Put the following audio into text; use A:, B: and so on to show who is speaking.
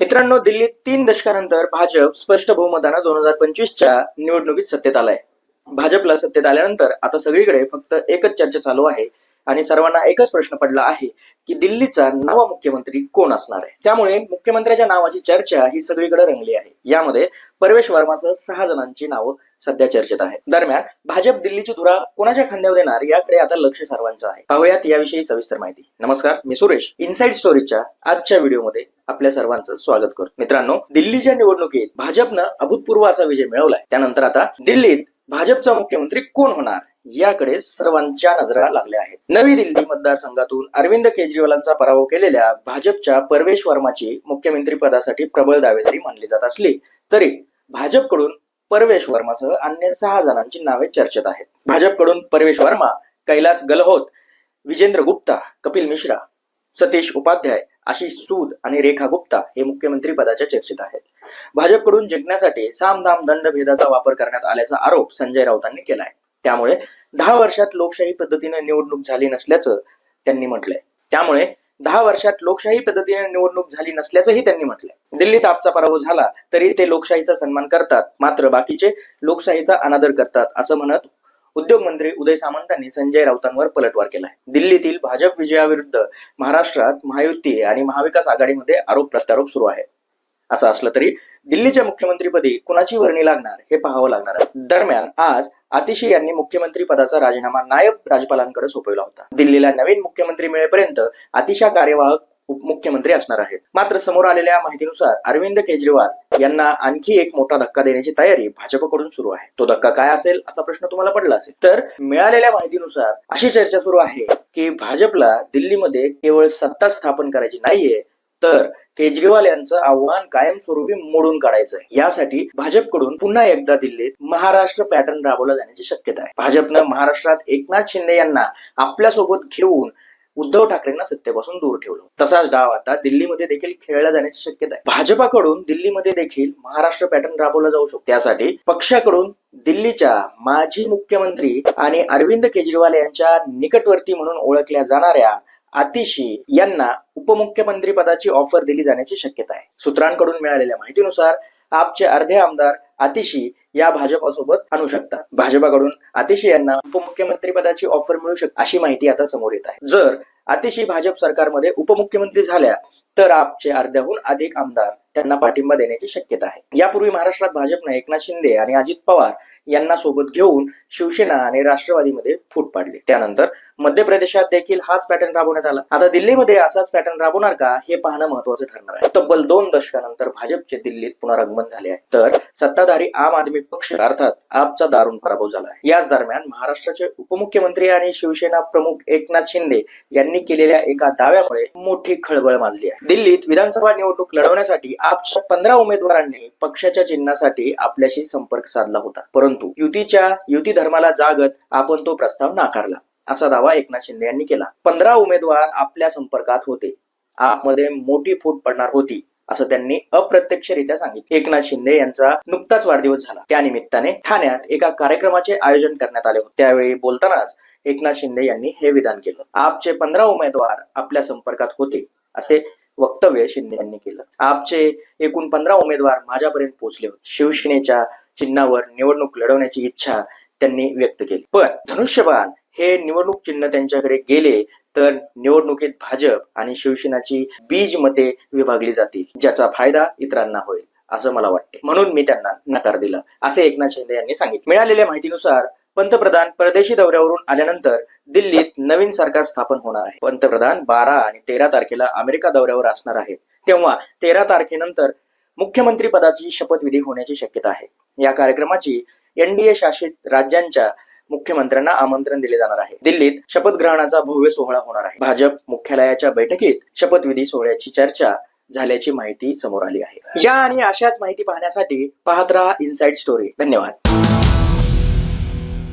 A: मित्रांनो दिल्लीत तीन दशकानंतर भाजप स्पष्ट बहुमतानं दोन हजार पंचवीसच्या निवडणुकीत सत्तेत आलाय. भाजपला सत्तेत आल्यानंतर आता सगळीकडे फक्त एकच चर्चा चालू आहे. आणि सर्वांना एकच प्रश्न पडला आहे की दिल्लीचा नवा मुख्यमंत्री कोण असणार आहे? त्यामुळे मुख्यमंत्र्याच्या नावाची चर्चा ही सगळीकडे रंगली आहे. यामध्ये परवेश वर्मासह सहा जणांची नावं सध्या चर्चेत आहेत. दरम्यान भाजप दिल्लीची धुरा कोणाच्या खांद्यावर देणार याकडे आता लक्ष सर्वांचं आहे. पाहूयात याविषयी सविस्तर माहिती. नमस्कार मी सुरेश. इनसाइड स्टोरीच्या आजच्या व्हिडिओमध्ये आपल्या सर्वांचं स्वागत करतो. मित्रांनो दिल्लीच्या निवडणुकीत भाजपनं अभूतपूर्व असा विजय मिळवलाय. त्यानंतर आता दिल्लीत भाजपचा मुख्यमंत्री कोण होणार? याकडे सर्वांच्या नजरा लागल्या आहेत. नवी दिल्ली मतदारसंघातून अरविंद केजरीवालांचा पराभव केलेल्या भाजपच्या परवेश वर्माची मुख्यमंत्री पदासाठी प्रबळ दावेदारी मानली जात असली तरी भाजपकडून परवेश वर्मासह अन्य सहा जणांची नावे चर्चेत आहेत. भाजपकडून परवेश वर्मा कैलास गलहोत विजेंद्र गुप्ता कपिल मिश्रा सतीश उपाध्याय आशिष सूद आणि रेखा गुप्ता हे मुख्यमंत्री पदाच्या चर्चेत आहेत. भाजपकडून जिंकण्यासाठी सामधाम दंडभेदाचा वापर करण्यात आल्याचा आरोप संजय राऊतांनी केला आहे त्यामुळे दहा वर्षात लोकशाही पद्धतीने निवडणूक झाली नसल्याचं त्यांनी म्हटलंय. त्यामुळे दहा वर्षात लोकशाही पद्धतीने निवडणूक झाली नसल्याचंही त्यांनी म्हटलंय. दिल्लीत आपचा पराभव झाला तरी ते लोकशाहीचा सन्मान करतात मात्र बाकीचे लोकशाहीचा अनादर करतात असं म्हणत उद्योग मंत्री उदय सामंतांनी संजय राऊतांवर पलटवार केलाय. दिल्लीतील भाजप विजयाविरुद्ध महाराष्ट्रात महायुती आणि महाविकास आघाडीमध्ये आरोप प्रत्यारोप सुरू आहे. असं असलं तरी दिल्लीच्या मुख्यमंत्रीपदी कुणाची वर्णी लागणार हे पाहावं लागणार आहे. दरम्यान आज आतिशी यांनी मुख्यमंत्री पदाचा राजीनामा नायब राज्यपालांकडे सोपवला होता. दिल्लीला नवीन मुख्यमंत्री मिळेपर्यंत अतिशा कार्यवाहक उपमुख्यमंत्री असणार आहेत. मात्र समोर आलेल्या माहितीनुसार अरविंद केजरीवाल यांना आणखी एक मोठा धक्का देण्याची तयारी भाजपकडून सुरू आहे. तो धक्का काय असेल असा प्रश्न तुम्हाला पडला असेल. तर मिळालेल्या माहितीनुसार अशी चर्चा सुरू आहे की भाजपला दिल्लीमध्ये केवळ सत्ता स्थापन करायची नाहीये तर केजरीवाल यांचं आव्हान कायमस्वरूपी मोडून काढायचं आहे यासाठी भाजपकडून पुन्हा एकदा दिल्लीत महाराष्ट्र पॅटर्न राबवला जाण्याची शक्यता आहे. भाजपनं महाराष्ट्रात एकनाथ शिंदे यांना आपल्यासोबत घेऊन उद्धव ठाकरेंना सत्तेपासून दूर ठेवलं. तसाच डाव आता दिल्लीमध्ये देखील खेळला जाण्याची शक्यता आहे. भाजपाकडून दिल्लीमध्ये देखील महाराष्ट्र पॅटर्न राबवला जाऊ शकतो. त्यासाठी पक्षाकडून दिल्लीच्या माजी मुख्यमंत्री आणि अरविंद केजरीवाल यांच्या निकटवर्ती म्हणून ओळखल्या जाणाऱ्या आतिशी यांना उपमुख्यमंत्री पदाची ऑफर दिली जाण्याची शक्यता आहे. सूत्रांकडून मिळालेल्या माहितीनुसार आपचे अर्धे आमदार आतिशी या भाजपासोबत आणू शकतात. भाजपाकडून आतिशी यांना उपमुख्यमंत्री पदाची ऑफर मिळू शकते अशी माहिती आता समोर येत आहे. जर आतिशी भाजप सरकारमध्ये उपमुख्यमंत्री झाल्या तर आपचे अर्ध्याहून अधिक आमदार त्यांना पाठिंबा देण्याची शक्यता आहे. यापूर्वी महाराष्ट्रात भाजपने एकनाथ शिंदे आणि अजित पवार यांना सोबत घेऊन शिवसेना आणि राष्ट्रवादीमध्ये फूट पाडली. त्यानंतर मध्य प्रदेशात देखील हाच पॅटर्न राबवण्यात आला. आता दिल्लीमध्ये असाच पॅटर्न राबवणार का हे पाहणं महत्वाचं ठरणार आहे. तब्बल दोन दशकानंतर भाजपचे दिल्लीत पुनरागमन झाले आहे. तर सत्ताधारी आम आदमी पक्ष अर्थात आपचा दारुण पराभव झाला आहे. याच दरम्यान महाराष्ट्राचे उपमुख्यमंत्री आणि शिवसेना प्रमुख एकनाथ शिंदे यांनी केलेल्या एका दाव्यामुळे मोठी खळबळ माजली आहे. दिल्लीत विधानसभा निवडणूक लढवण्यासाठी आपच्या पंधरा उमेदवारांनी पक्षाच्या चिन्हासाठी आपल्याशी संपर्क साधला होता. परंतु युतीच्या युती धर्माला जागत आपण तो प्रस्ताव नाकारला. असा दावा एकनाथ शिंदे यांनी केला. पंधरा उमेदवार आपल्या संपर्कात होते. आपमध्ये मोठी फूट पडणार होती असं त्यांनी अप्रत्यक्षरित्या सांगितलं. एकनाथ शिंदे यांचा नुकताच वाढदिवस झाला. त्यानिमित्ताने ठाण्यात एका कार्यक्रमाचे आयोजन करण्यात आले होते. त्यावेळी बोलतानाच एकनाथ शिंदे यांनी हे विधान केलं. आपचे पंधरा उमेदवार आपल्या संपर्कात होते असे वक्तव्य शिंदे यांनी केलं. आपचे एकूण पंधरा उमेदवार माझ्यापर्यंत पोहोचले होते. शिवसेनेच्या चिन्हावर निवडणूक लढवण्याची इच्छा त्यांनी व्यक्त केली. पण धनुष्यबाण हे निवडणूक चिन्ह त्यांच्याकडे गेले तर निवडणुकीत भाजप आणि शिवसेनाची बीज मते विभागली जातील ज्याचा फायदा इतरांना होईल असं मला वाटते. म्हणून मी त्यांना नकार दिला. असे एकनाथ शिंदे यांनी सांगितले. मिळालेल्या माहितीनुसार पंतप्रधान परदेशी दौऱ्यावरून आल्यानंतर दिल्लीत नवीन सरकार स्थापन होणार आहे. पंतप्रधान बारा आणि तेरा तारखेला अमेरिका दौऱ्यावर असणार आहेत. तेव्हा तेरा तारखेनंतर मुख्यमंत्री पदाची शपथविधी होण्याची शक्यता आहे. या कार्यक्रमाची एनडीए शासित राज्यांच्या मुख्यमंत्र्यांना आमंत्रण दिले जाणार आहे. दिल्लीत शपथग्रहणाचा भव्य सोहळा होणार आहे. भाजप मुख्यालयाच्या बैठकीत शपथविधी सोहळ्याची चर्चा झाल्याची माहिती समोर आली आहे. या आणि अशाच माहिती पाहण्यासाठी पाहत राहा इनसाइड स्टोरी धन्यवाद.